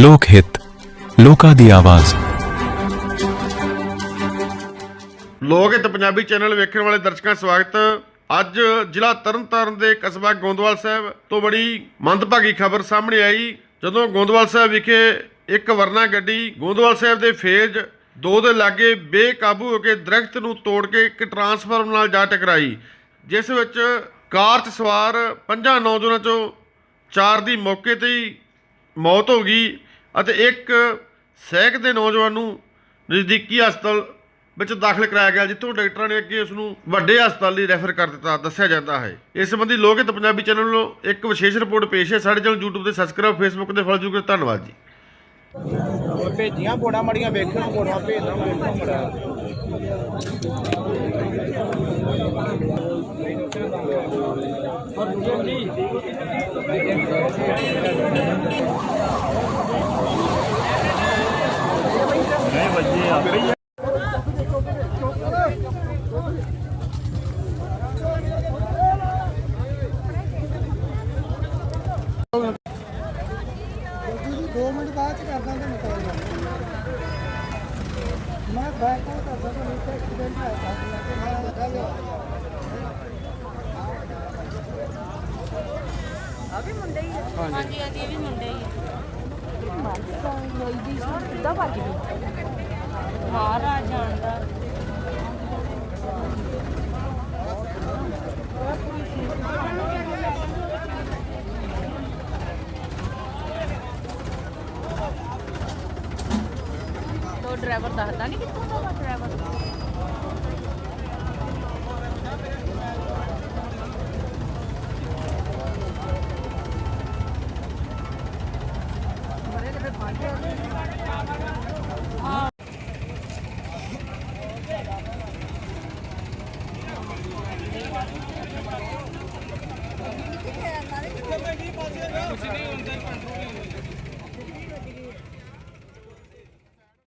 ਲੋਕ ਹਿੱਤ, ਲੋਕਾਂ ਦੀ ਆਵਾਜ਼। ਲੋਕ ਹਿੱਤ ਪੰਜਾਬੀ ਚੈਨਲ ਵੇਖਣ ਵਾਲੇ ਦਰਸ਼ਕਾਂ ਸਵਾਗਤ। ਅੱਜ ਜ਼ਿਲ੍ਹਾ ਤਰਨਤਾਰਨ ਦੇ ਕਸਬਾ ਗੋਂਦਵਾਲ ਸਾਹਿਬ ਤੋਂ ਬੜੀ ਮੰਦਭਾਗੀ ਖਬਰ ਸਾਹਮਣੇ ਆਈ। ਜਦੋਂ ਗੋਂਦਵਾਲ ਸਾਹਿਬ ਵਿਖੇ ਇੱਕ ਵਰਨਾ ਗੱਡੀ ਗੋਂਦਵਾਲ ਸਾਹਿਬ ਦੇ ਫੇਜ਼ 2 ਦੇ ਲਾਗੇ ਬੇਕਾਬੂ ਹੋ ਕੇ ਦਰਖਤ ਨੂੰ ਤੋੜ ਕੇ ਇੱਕ ਟਰਾਂਸਫਾਰਮ ਨਾਲ ਜਾ ਟਕਰਾਈ, ਜਿਸ ਵਿੱਚ ਕਾਰ 'ਚ ਸਵਾਰ ਪੰਜਾਂ ਨੌਜਵਾਨਾਂ 'ਚੋਂ ਚਾਰ ਦੀ ਮੌਕੇ ਤੇ ਹੀ ਮੌਤ ਹੋ ਗਈ। ਅਤੇ ਇੱਕ ਸਹਿਕ ਦੇ ਨੌਜਵਾਨ ਨੂੰ ਨਜ਼ਦੀਕੀ ਹਸਪਤਾਲ ਵਿੱਚ ਦਾਖਲ ਕਰਾਇਆ ਗਿਆ ਜਿੱਥੋਂ ਡਾਕਟਰਾਂ ਨੇ ਅੱਗੇ ਉਸ ਨੂੰ ਵੱਡੇ ਹਸਪਤਾਲ ਲਈ ਰੈਫਰ ਕਰ ਦਿੱਤਾ ਦੱਸਿਆ ਜਾਂਦਾ ਹੈ। ਇਸ ਸੰਬੰਧੀ ਲੋਕ ਹਿੱਤ ਪੰਜਾਬੀ ਚੈਨਲ ਵੱਲੋਂ ਇੱਕ ਵਿਸ਼ੇਸ਼ ਰਿਪੋਰਟ ਪੇਸ਼ ਹੈ। ਸਾਡੇ ਚੈਨਲ YouTube ਤੇ ਸਬਸਕ੍ਰਾਈਬ ਫੇਸਬੁੱਕ ਤੇ ਫੋਲੋ ਜ਼ਰੂਰ ਕਰੋ ਧੰਨਵਾਦ ਜੀ। ਭੇਜੀਆਂ ਬੋੜਾ ਮੜੀਆਂ ਵੇਖਣ ਬੋੜਾ ਭੇਜਦਾ ਵੇਖਣ ਮੜਾ। ਦੋ ਮਿੰਟ ਬਾਅਦ ਚ ਕਰਦਾ ਤੁਹਾਨੂੰ ਕਾਲ ਮੈਂ ਬੈਕ ਕਾਲ ਕਰਦਾ ਤੁਹਾਨੂੰ ਇੱਕ ਐਕਸੀਡੈਂਟ ਹੋਇਆ ਤਾਂ ਮੈਂ ਲੱਗਾ ਲਿਆ ਹਾਂਜੀ ਹਾਂਜੀ, ਇਹ ਵੀ ਮੁੰਡੇ ਹੀ ਆ ਕਿੱਦਾਂ ਭੱਜ ਗਈ ਮਹਾਰਾਜ ਜਾਣਦਾ ਤੋ ਡਰਾਈਵਰ ਦੱਸਦਾ ਨਹੀਂ ਕਿੱਥੋਂ ਦਾ ਡਰਾਈਵਰ? ਤੁਸੀਂ ਨਹੀਂ ਹੁੰਦਾ ਕੰਟਰੋਲ